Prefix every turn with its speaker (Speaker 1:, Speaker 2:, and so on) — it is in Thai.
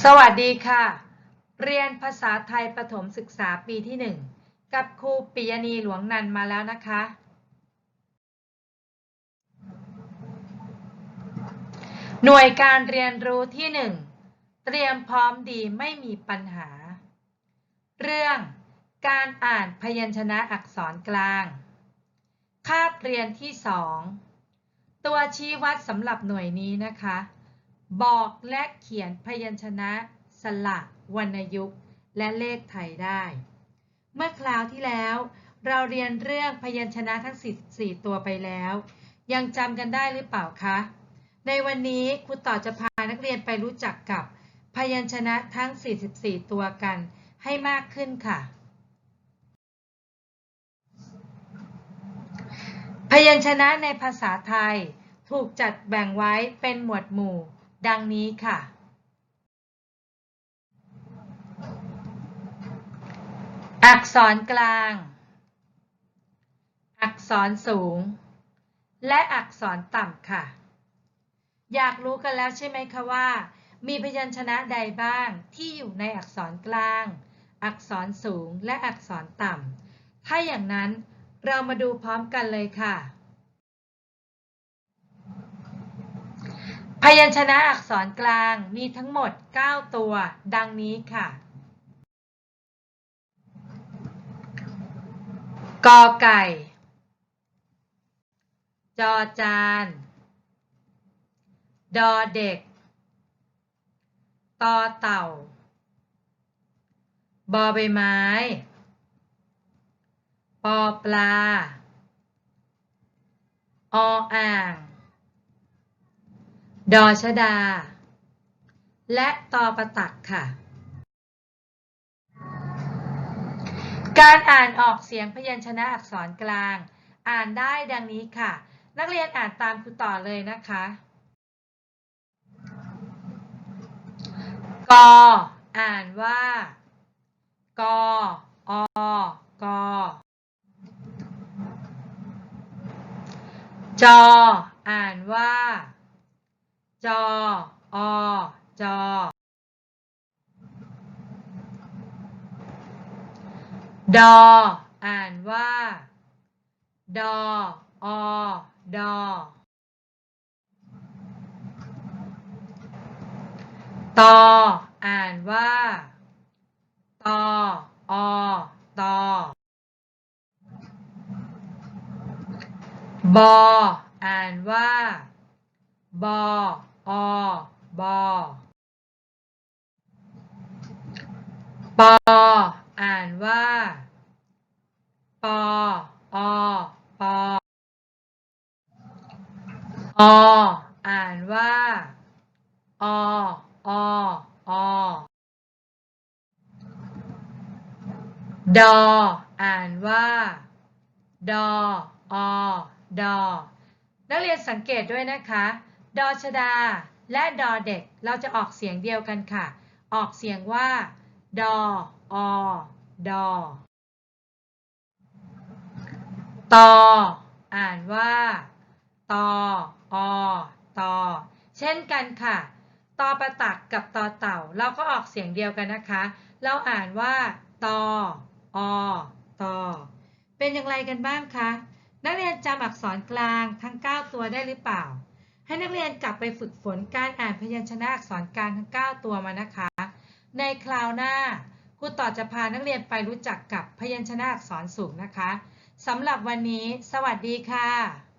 Speaker 1: สวัสดีค่ะ เรียนภาษาไทยประถมศึกษาปีที่ 1 กับครูปิยนีหลวงนันมาแล้วนะคะ หน่วยการเรียนรู้ที่ 1 เตรียมพร้อมดีไม่มีปัญหา เรื่องการอ่านพยัญชนะอักษรกลาง คาบเรียนที่ 2 ตัวชี้วัดสำหรับหน่วยนี้นะคะ บอกและเขียนพยัญชนะสระวรรณยุกต์ และเลขไทยได้ เมื่อคราวที่แล้ว เราเรียนเรื่องพยัญชนะทั้ง 44 ตัวไปแล้ว ยังจำกันได้หรือเปล่าคะ ในวันนี้ครูต่อจะพานักเรียนไปรู้จักกับพยัญชนะทั้ง 44 ตัวกันให้มากขึ้นค่ะ พยัญชนะในภาษาไทยถูกจัดแบ่งไว้เป็นหมวดหมู่ ดังนี้ค่ะ อักษรกลาง อักษรสูง และอักษรต่ำค่ะ อยากรู้กันแล้วใช่ไหมคะว่า มีพยัญชนะใดบ้างที่อยู่ในอักษรกลาง อักษรสูงและอักษรต่ำถ้าอย่างนั้นเรามาดูพร้อมกันเลยค่ะ พยัญชนะอักษรกลางมีทั้งหมด 9 ตัว ดังนี้ค่ะ กอไก่ จอจาน ดอเด็ก ตอเต่า บอใบไม้ ปอปลา ออ่าง ดอชดา และตอประตักค่ะ การอ่านออกเสียงพยัญชนะอักษรกลาง อ่านได้ดังนี้ค่ะ นักเรียนอ่านตามครูต่อเลยนะคะกออ่านว่ากออกอจออ่านว่า จออจอ ดอ อ่านว่า ดออดอ ตอ อ่านว่า ตออตอบอ อ่านว่า บอ อบอปออ่านว่าปออปอออ่านว่าอออดออ่านว่าดออดอนักเรียนสังเกตด้วยนะคะ ดอชดา และดอเด็ก เราจะออกเสียงเดียวกันค่ะ ออกเสียงว่า ดออดอตออ่านว่าตออตอเช่นกันค่ะ ตอประตักกับตอเต่า เราก็ออกเสียงเดียวกันนะคะ เราอ่านว่าตออตอเป็นอย่างไรกันบ้างคะ นักเรียนจำอักษรกลางทั้ง 9 ตัวได้หรือเปล่า ให้นักเรียนกลับไปฝึกฝนการอ่านพยัญชนะอักษรกลางทั้ง 9 ตัวมานะคะ ในคราวหน้าครูต่อจะพานักเรียนไปรู้จักกับพยัญชนะอักษรสูงนะคะสำหรับวันนี้ สวัสดีค่ะ